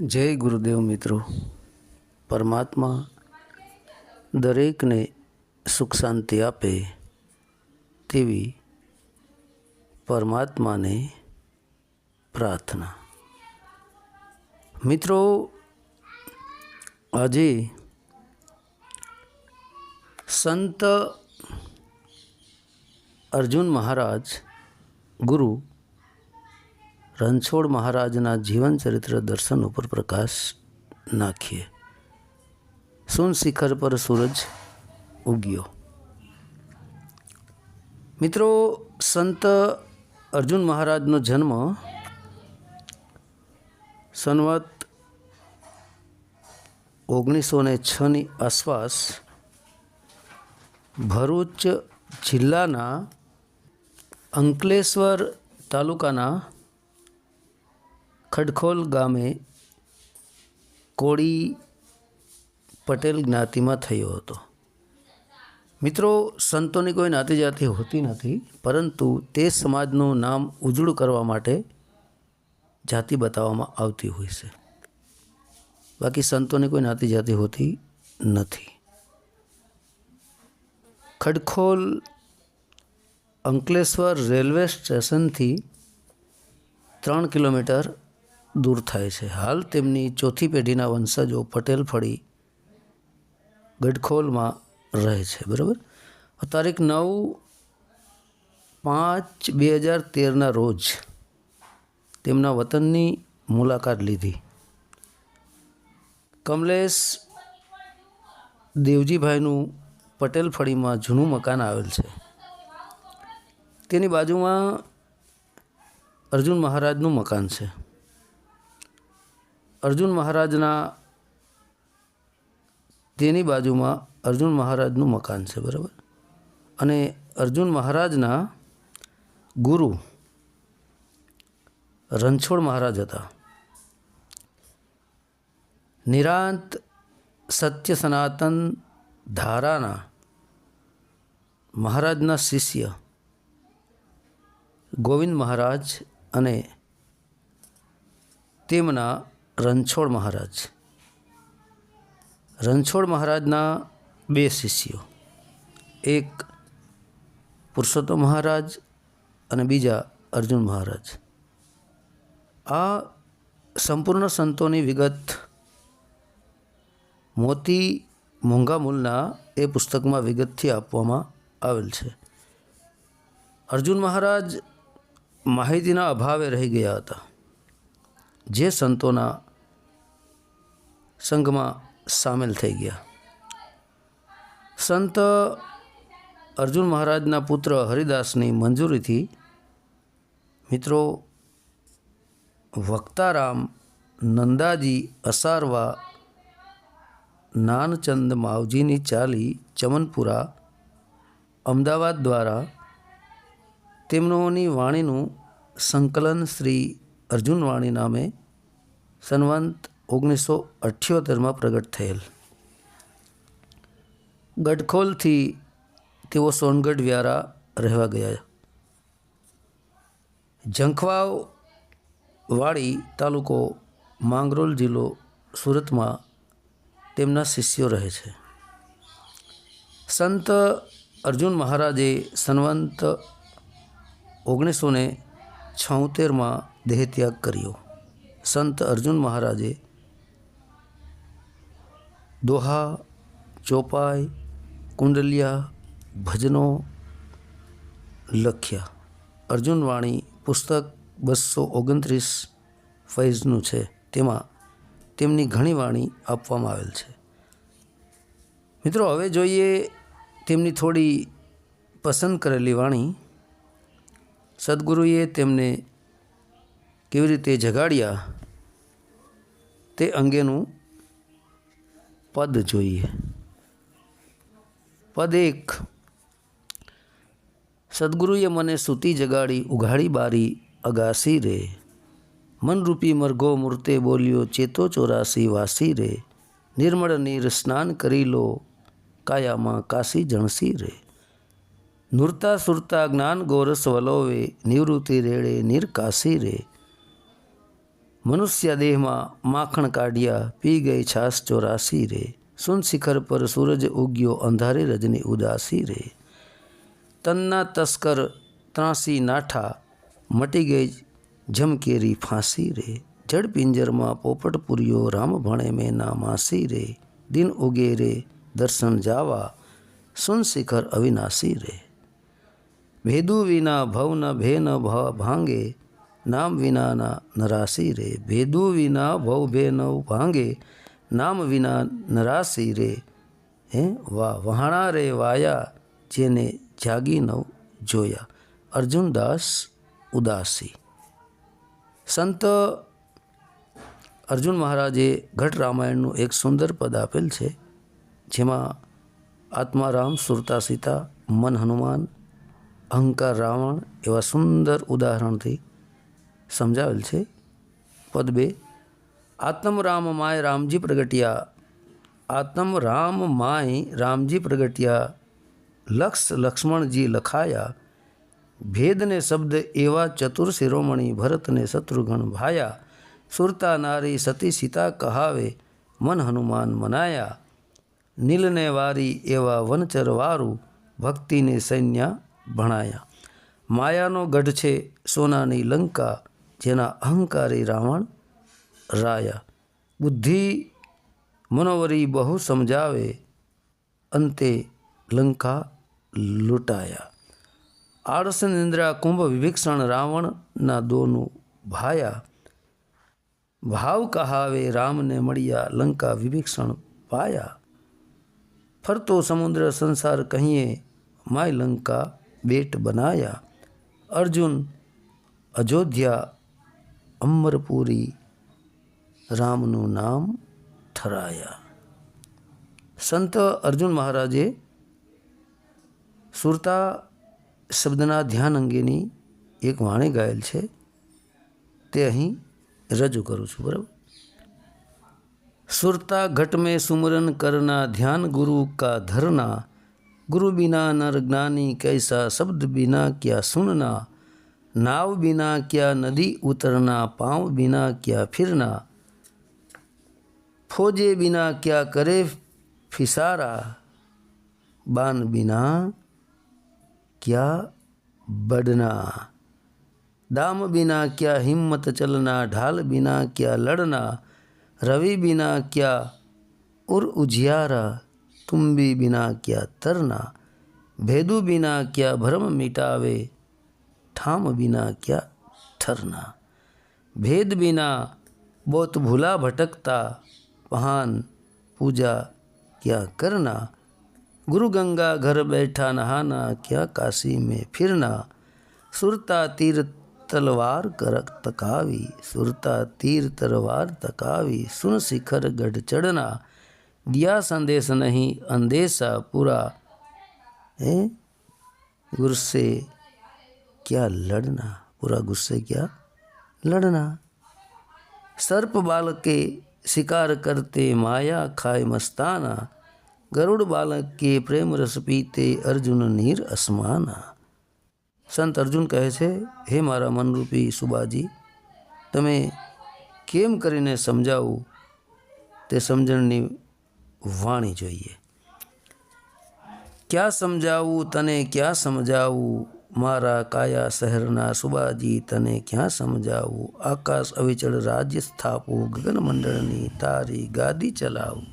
જય ગુરુદેવ મિત્રો. પરમાત્મા દરેકને સુખ શાંતિ આપે તેવી પરમાત્માને પ્રાર્થના. મિત્રો, આજે સંત અર્જુન મહારાજ ગુરુ રણછોડ મહારાજના જીવન ચરિત્ર દર્શન ઉપર પ્રકાશ નાખીએ. સુન શિખર પર સૂરજ ઉગ્યો. મિત્રો, સંત અર્જુન મહારાજનો જન્મ સનવત ઓગણીસો ને છની આસપાસ ભરૂચ જિલ્લાના અંકલેશ્વર તાલુકાના ખડખોલ ગામે કોળી પટેલ જ્ઞાતિમાં થયો હતો. મિત્રો, સંતોની કોઈ નાતી જાતિ હોતી નથી, પરંતુ તે સમાજનું નામ ઉજળું કરવા માટે જાતિ બતાવવામાં આવતી હોય છે. બાકી સંતોની કોઈ નાતી જાતિ હોતી નથી. ખડખોલ અંકલેશ્વર રેલવે સ્ટેશનથી ત્રણ કિલોમીટર દૂર થાય છે. હાલ તેમની ચોથી પેઢીના વંશજો પટેલ ફળી ગઢખોલમાં રહે છે. બરાબર? તારીખ નવ પાંચ બે હજાર તેરના રોજ તેમના વતનની મુલાકાત લીધી. કમલેશ દેવજીભાઈનું પટેલ ફળીમાં જૂનું મકાન આવેલ છે. તેની બાજુમાં અર્જુન મહારાજનું મકાન છે. અર્જુન મહારાજના તેની બાજુમાં અર્જુન મહારાજનું મકાન છે, બરાબર? અને અર્જુન મહારાજના ગુરુ રણછોડ મહારાજ હતા. નિરાંત સત્ય સનાતન ધારાના મહારાજના શિષ્ય ગોવિંદ મહારાજ અને તેમના રણછોડ મહારાજ. રણછોડ મહારાજના બે શિષ્યો. એક પુરુષોત્તમ મહારાજ અને બીજા અર્જુન મહારાજ. આ સંપૂર્ણ સંતોની વિગત મોતી મોંઘા મૂલના એ પુસ્તકમાં વિગતથી આપવામાં આવેલ છે. અર્જુન મહારાજ માહિતીના અભાવે રહી ગયા હતા. જે સંતોના સંઘમાં સામેલ થઈ ગયા. સંત અર્જુન મહારાજના પુત્ર હરિદાસની મંજૂરીથી મિત્રો વક્તારામ નંદાજી અસારવા, નાનચંદ માવજીની ચાલી ચમનપુરા, અમદાવાદ દ્વારા તેમનોની વાણીનું સંકલન શ્રી અર્જુન વાણી નામે સનવંત ઓગણીસો અઠ્યોતેરમાં પ્રગટ થયેલ. ગઢખોલથી તેઓ સોનગઢ વ્યારા રહેવા ગયા. ઝંખવાવ વાડી તાલુકો માંગરોલ જિલ્લો સુરતમાં તેમના શિષ્યો રહે છે. સંત અર્જુન મહારાજે સનવંત ઓગણીસો ને છોતેરમાં દેહત્યાગ કર્યો. સંત અર્જુન મહારાજે દોહા, ચોપાઈ, કુંડલિયા, ભજનો લખ્યા. અર્જુન વાણી પુસ્તક બસો ઓગણત્રીસ ફૈઝનું છે. તેમાં તેમની ઘણી વાણી આપવામાં આવેલ છે. મિત્રો, હવે જોઈએ તેમની થોડી પસંદ કરેલી વાણી. સદગુરુએ તેમને કેવી રીતે જગાડ્યા તે અંગેનું પદ જોઈએ. પદ એક. સદગુરુએ મને સૂતી જગાડી, ઉઘાડી બારી, અગાસી રે. મનરૂપી મરઘો મૂર્તે બોલ્યો, ચેતો ચોરાસી વાસી રે. નિર્મળ નીર સ્નાન કરી લો, કાયામાં કાશી જણસી રે. નુરતા સુરતા જ્ઞાન ગોરસ વલોવે, નિવૃત્તિ રેડે નિરકાશી રે. મનુષ્ય દેહમાં માખણ કાઢ્યા, પી ગઈ છાસ ચોરાસી રે. સુન શિખર પર સૂરજ ઉગ્યો, અંધારે રજની ઉદાસી રે. તન્ના તસ્કર ત્રાસી નાઠા, મટી ગઈ ઝમકેરી ફાંસી રે. જડ પિંજરમાં પોપટ પૂર્યો રામ ભણે મેં ના માસી રે. દિન ઉગે રે, દર્શન જાવા, સુન શિખર અવિનાશી રે. ભેદુ વિના ભવન ભે ન ભાંગે નામ વિનાના નરાશી રે ભેદુ વિના ભવ ભેનવ ભાંગે, નામ વિના નરાશી રે હે, વા વહાણા રે વાયા, જેને જાગી નવ જોયા અર્જુનદાસ ઉદાસી. સંત અર્જુન મહારાજે ઘટ રામાયણનું એક સુંદર પદ આપેલ છે, જેમાં આત્મારામ, સુરતા સીતા, મન હનુમાન, અહંકાર રાવણ એવા સુંદર ઉદાહરણથી સમજાવેલ છે. પદ બે. આત્મ રામ માય રામજી પ્રગટ્યા. આત્મ રામ માય રામજી પ્રગટ્યા. લક્ષ લક્ષ્મણજી લખાયા. ભેદને શબ્દ એવા ચતુર શિરોમણી ભરતને શત્રુઘ્ન ભાયા. સુરતા નારી સતી સીતા કહાવે, મન હનુમાન મનાયા. નીલને વારી એવા વનચર વારું, ભક્તિને સૈન્ય ભણાયા. માયાનો ગઢ છે સોનાની લંકા જેના અહંકારી રાવણ રાયા બુદ્ધિ મનોવરી બહુ સમજાવે, અંતે લંકા લૂંટાયા. આળસ નિંદ્રા કુંભ વિભીક્ષણ રાવણના દોનું ભાયા. ભાવ કહાવે રામને મળ્યા લંકા વિભીક્ષણ પાયા. ફરતો સમુદ્ર સંસાર કહીએ, માય લંકા બેટ બનાયા. અર્જુન અયોધ્યા અમરપુરી રામનું નામ ઠરાયા સંત અર્જુન મહારાજે સુરતા શબ્દના ધ્યાન અંગેની એક વાણી ગાયેલ છે તે અહીં રજૂ કરું છું બરાબર સુરતા ઘટ મેં સુમરન કરના ધ્યાન ગુરુ કા ધરના ગુરુ બિના નર જ્ઞાની કૈસા શબ્દ બિના ક્યાં સુનના नाव बिना क्या नदी उतरना, पाँव बिना क्या फिरना। फौजे बिना क्या करे फिसारा, बान बिना क्या बढ़ना। दाम बिना क्या हिम्मत चलना, ढाल बिना क्या लड़ना। रवि बिना क्या उर उजियारा तुम भी बिना क्या तरना। भेदू बिना क्या भ्रम मिटावे। ठाम बिना क्या ठरना। भेद बिना बहुत भूला भटकता पहान पूजा क्या करना। गुरु गंगा घर बैठा नहाना, क्या काशी में फिरना। सुरता तीर तलवार कर तकावी, सुरता तीर तलवार तकावी, सुन शिखर गढ़ चढ़ना। दिया संदेश नहीं, अंदेशा पूरा, है? गुस्से क्या लड़ना पूरा गुस्से क्या लड़ना सर्प बालक के शिकार करते माया खाए मस्ताना गरुड़ बालक के प्रेम रस पीते अर्जुन નીર અસમાના સંત અર્જુન કહે છે હે મારા મનરૂપી સુબાજી તમે કેમ કરીને સમજાવું તે સમજણની વાણી જોઈએ ક્યાં સમજાવું તને ક્યાં સમજાવું મારા કાયા શહેરના સુબાજી તને ક્યાં સમજાવું? આકાશ અવિચળ રાજ્ય સ્થાપવું ગગનમંડળની તારી ગાદી ચલાવું.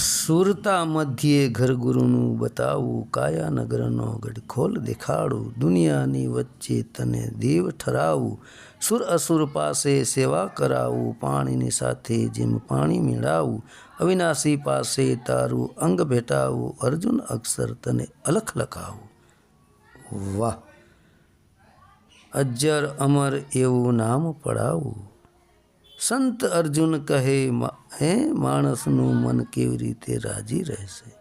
સુરતા મધ્યે ઘરગુરુનું બતાવું કાયા નગરનો ગઢખોલ દેખાડું, દુનિયાની વચ્ચે તને દેવ ઠરાવું સુર અસુર પાસે સેવા કરાવું, પાણીની સાથે જેમ પાણી મેળાવું, અવિનાશી પાસે તારું અંગ ભેટાવું, અર્જુન અક્ષર તને અલખ લખાવું. વાહ. અજ્જર અમર એવું નામ પડાવું. સંત અર્જુન કહે હે માણસનું મન કેવી રીતે રાજી રહેશે?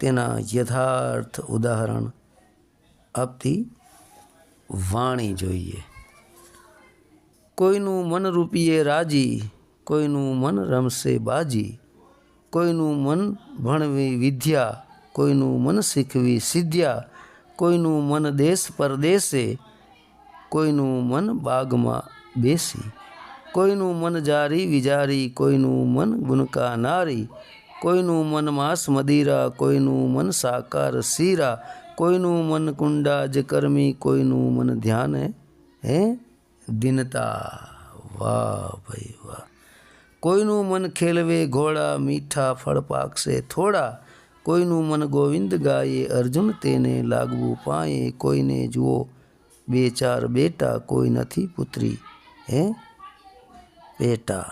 તેના યથાર્થ ઉદાહરણ આપતી વાણી જોઈએ. કોઈનું મન રૂપીએ રાજી, કોઈનું મન રમશે બાજી, કોઈનું મન ભણવી વિદ્યા, કોઈનું મન શીખવી સિદ્ધ્યા કોઈનું મન દેશ પરદેશે, કોઈનું મન બાગમાં બેસી. કોઈનું મન જારી વિજારી, કોઈનું મન ગુનકાનારી કોઈનું મન માંસ મદીરા, કોઈનું મન સાકાર શીરા. કોઈનું મન કુંડાજ કરમી, કોઈનું મન ધ્યાન હે દિનતા વાહ ભાઈ વાહ. કોઈનું મન ખેલવે ઘોડા, મીઠા ફળ પાકશે થોડા. કોઈનું મન ગોવિંદ ગાયે, અર્જુન તેને લાગવું પાએ કોઈને જુઓ, બે ચાર બેટા કોઈ નથી પુત્રી, હે? બેટા,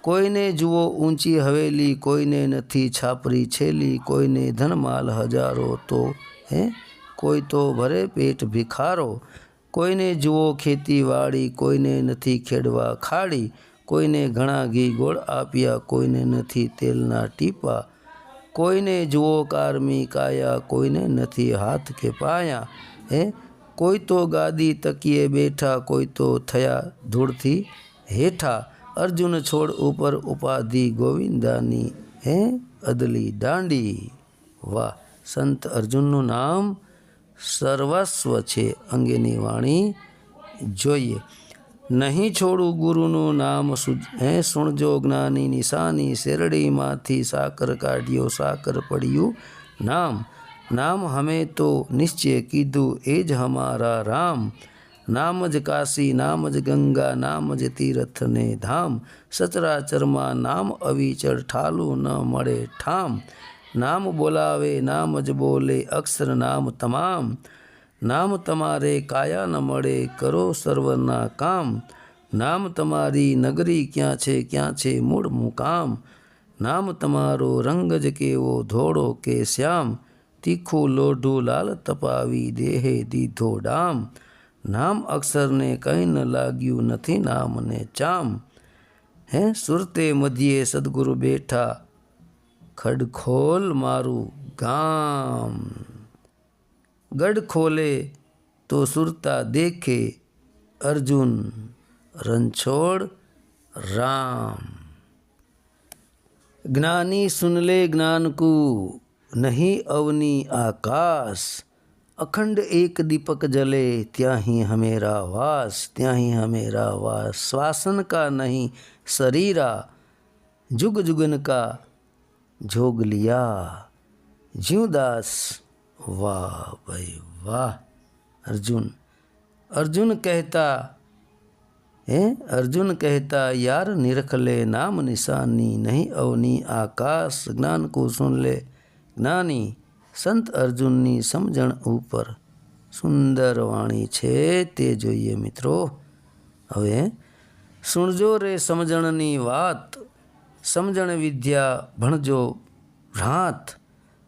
કોઈને જુઓ ઊંચી હવેલી, કોઈને નથી છાપરી છેલી, કોઈને ધનમાલ હજારો તો, હે? કોઈ તો ભરે પેટ ભિખારો, કોઈને જુઓ ખેતીવાડી, કોઈને નથી ખેડવા ખાડી, કોઈને ઘણા ઘી ગોળ આપ્યા, કોઈને નથી તેલના ટીપા કોઈને જુઓ કારમી કાયા કોઈને નથી હાથ કે પાયા હે? કોઈ તો ગાદી તકીએ બેઠા, કોઈ તો થયા ધૂળથી હેઠા. અર્જુન છોડ ઉપર ઉપાધિ ગોવિંદાની, હે? અદલી દાંડી. વાહ! સંત અર્જુનનું નામ સર્વસ્વ છે અંગેની વાણી જોઈએ. નહીં છોડું ગુરુનું નામ સુજ. હે, સુણજો જ્ઞાની નિશાની, શેરડીમાંથી સાકર કાઢ્યો, સાકર પડ્યું નામ. નામ હમે તો નિશ્ચય કીધું, એ જ હમારા રામ. નામ જ કાશી, નામ જ ગંગા, નામ જ તીર્થને ધામ. સચરાચરમાં નામ અવિચળ ઠાલું ન મળે ઠામ. નામ બોલાવે, નામ જ બોલે, અક્ષર નામ તમામ. નામ તમારે કાયા ન મળે, કરો સર્વના કામ. નામ તમારી નગરી ક્યાં છે ક્યાં છે મૂળ મુકામ. નામ તમારો રંગ જ કેવો, ધોળો કે શ્યામ. તીખું લોઢું લાલ તપાવી દેહે દીધો ડામ. નામ અક્ષરને કંઈ ન લાગ્યું, નથી નામને ચામ. હે સુરતે મધ્યે સદગુરુ બેઠા, ખડખોલ મારું ગામ. गढ़ खोले तो सुरता देखे अर्जुन रणछोड़ राम। ज्ञानी सुन ले ज्ञान को नहीं अवनी आकाश। अखंड एक दीपक जले त्या ही हमेरा वास त्या ही हमेरा वास। श्वासन का नहीं शरीरा, जुग जुगन का झोग लिया। ज्यूदास વાહ ભાઈ વાહ, અર્જુન. અર્જુન કહેતા, હે? અર્જુન કહેતા, યાર નિરખ લે, નામ નિશાની નહીં અવની, આકાશ જ્ઞાન કુસુન લે. જ્ઞાની, સંત અર્જુનની સમજણ ઉપર સુંદર વાણી છે તે જોઈએ મિત્રો. હવે સુણજો રે સમજણની વાત, સમજણ વિદ્યા ભણજો ભ્રાંત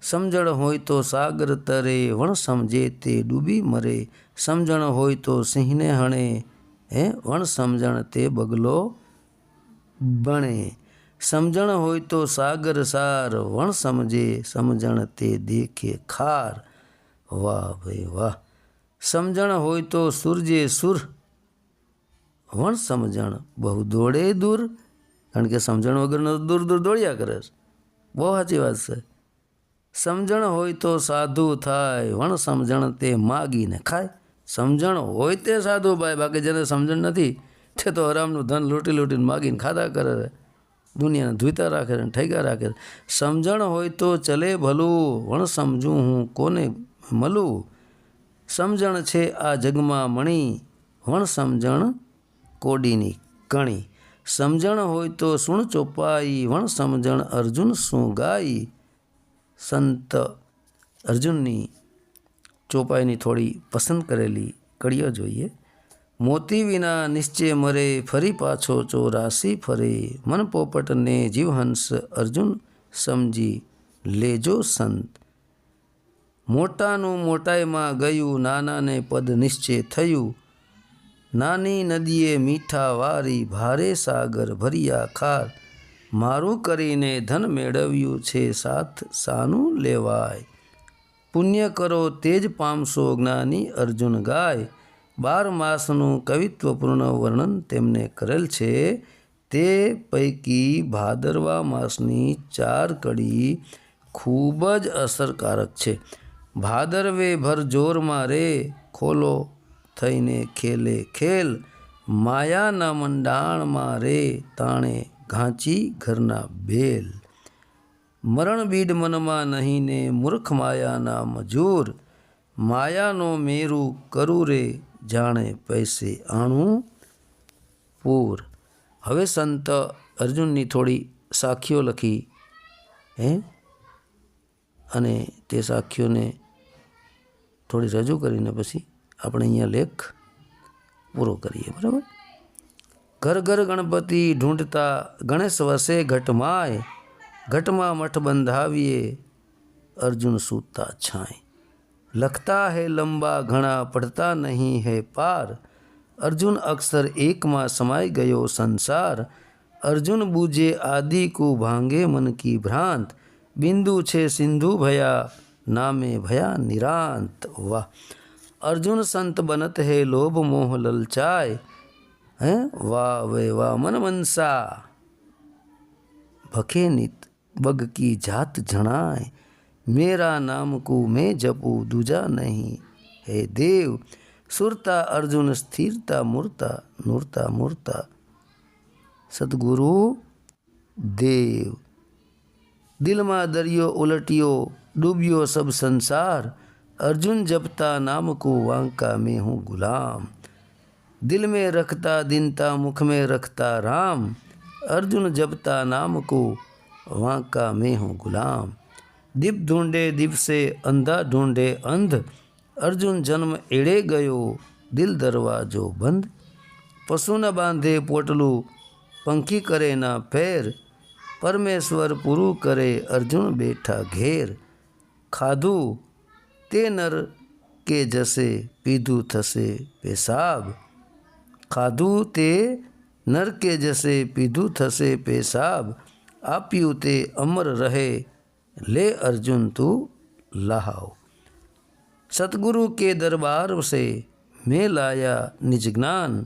સમજણ હોય તો સાગર તરે, વણ સમજે તે ડૂબી મરે. સમજણ હોય તો સિંહને હણે, હે, વણ સમજણ તે બગલો બણે. સમજણ હોય તો સાગર સાર, વણ સમજે, સમજણ તે દેખે ખાર. વાહ ભાઈ વાહ. સમજણ હોય તો સૂરજે સુર, વણ સમજણ બહુ દોડે દૂર. કારણ કે સમજણ વગરનો દૂર દૂર દોડ્યા કરે છે. બહુ સાચી વાત છે. સમજણ હોય તો સાધુ થાય, વણ સમજણ તે માગીને ખાય. સમજણ હોય તે સાધુ ભાઈ, બાકી જેને સમજણ નથી, તે તો હરામનું ધન લૂંટી લૂંટીને માગીને ખાધા કરે દુનિયાને ધોઈતા રાખે છે ઠેકા રાખે સમજણ હોય તો ચલે ભલું, વણ સમજું હું કોને મળું સમજણ છે આ જગમાં મણી, વણ સમજણ કોડીની કણી. સમજણ હોય તો સુણ ચોપાઈ, વણ સમજણ અર્જુન શું ગાઈ? સંત અર્જુનની ચોપાઈની થોડી પસંદ કરેલી કડીઓ જોઈએ. મોતી વિના નિશ્ચય મરે, ફરી પાછો ચોરાસી ફરે. મન પોપટને જીવહંસ અર્જુન સમજી લેજો સંત. મોટાનું મોટાઈમાં ગયું, નાનાને પદ નિશ્ચય થયું. નાની નદીએ મીઠા વારી, ભારે સાગર ભર્યા ખાર. મારું કરીને ધન મેળવ્યું છે, સાથ સાનું લેવાય. પુણ્ય કરો તે જ પામશો જ્ઞાની અર્જુન ગાય. બાર માસનું કવિત્વપૂર્ણ વર્ણન તેમને કરેલ છે. તે પૈકી ભાદરવા માસની ચાર કડી ખૂબ જ અસરકારક છે. ભાદરવે ભર જોર મારે ખોલો થઈને ખેલે ખેલ. માયાના મંડાણમાં રે, તાણે ઘાંચી ઘરના બેલ. મરણ બીડ મનમાં નહીં ને મૂર્ખ માયાના મજૂર. માયાનો મેરું કરું રે, જાણે પૈસે આણું પૂર. હવે સંત અર્જુનની થોડી સાખીઓ લખી, હે? અને તે સાખીઓને થોડી રજૂ કરીને પછી આપણે અહીંયા લેખ પૂરો કરીએ, બરાબર? ઘર ઘર ગણપતિ ઢૂંઢતા, ગણેશ વસે ઘટમાય ઘટમાં મઠ બંધાવીએ, અર્જુન સૂતા છાંય. લખતા હે લંબા ઘણા, પડતા નહીં હે પાર. અર્જુન અક્ષર એકમાં સમાઈ ગયો સંસાર. અર્જુન બૂજે આદિ કુ ભાંગે મન કી ભ્રાંત. બિંદુ છે સિંધુ ભયા, નામે ભયા નિરાંત. વાહ! અર્જુન સંત બનત હે લોભ મોહ લલચાય. હે વાહ વે વાહ મન મનસા ભખે નિત બગ કી જાત જણાય મેરા નામ કો મેં જપું દૂજા નહીં હે દેવ સુરતા અર્જુન સ્થિરતા મૂર્તા નૂરતા મૂર્તા સદગુરુ દેવ દિલમાં દરિયો ઉલટ્યો ડૂબ્યો સબ સંસાર अर्जुन जपता नाम को वांका में हूँ गुलाम दिल में रखता दिनता मुख में रखता राम अर्जुन जपता नाम को वांका में हूँ गुलाम दीप ढूंढे दीप से अंधा ढूंढे अंध अर्जुन जन्म एड़े गयो दिल दरवाजो बंद पशु न बांधे पोटलू पंखी करे ना पैर परमेश्वर पुरु करे अर्जुन बैठा घेर ખાધું તે નર કે જશે પીધું થશે પેશાબ ખાધું તે નર કે જશે પીધું થશે પેશાબ આપ્યું તે અમર રહે લે અર્જુન તું લહાવ सतगुरु के दरबार से मैं लाया निज ज्ञान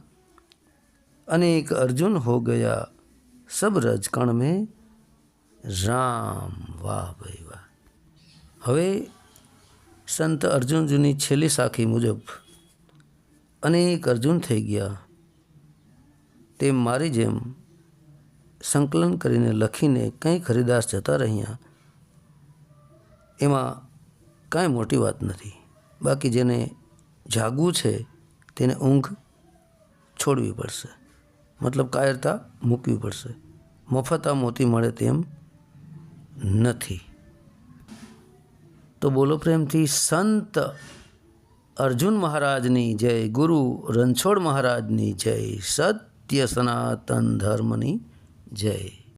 अनेक अर्जुन हो गया सब रजकण में રામ વાહ ભાઈ વાહ હવે સંત અર્જુનજીની છેલ્લી સાખી મુજબ અનેક અર્જુન થઈ ગયા તેમ મારી જેમ સંકલન કરીને લખીને કંઈ ખરીદાસ જતા રહ્યા. એમાં કાંઈ મોટી વાત નથી. બાકી જેને જાગવું છે તેને ઊંઘ છોડવી પડશે. મતલબ કાયરતા મૂકવી પડશે. મફત આ મોતી મળે તેમ નથી. તો બોલો પ્રેમથી, સંત અર્જુન મહારાજની જય, ગુરુ રણછોડ મહારાજની જય સત્ય સનાતન ધર્મની જય.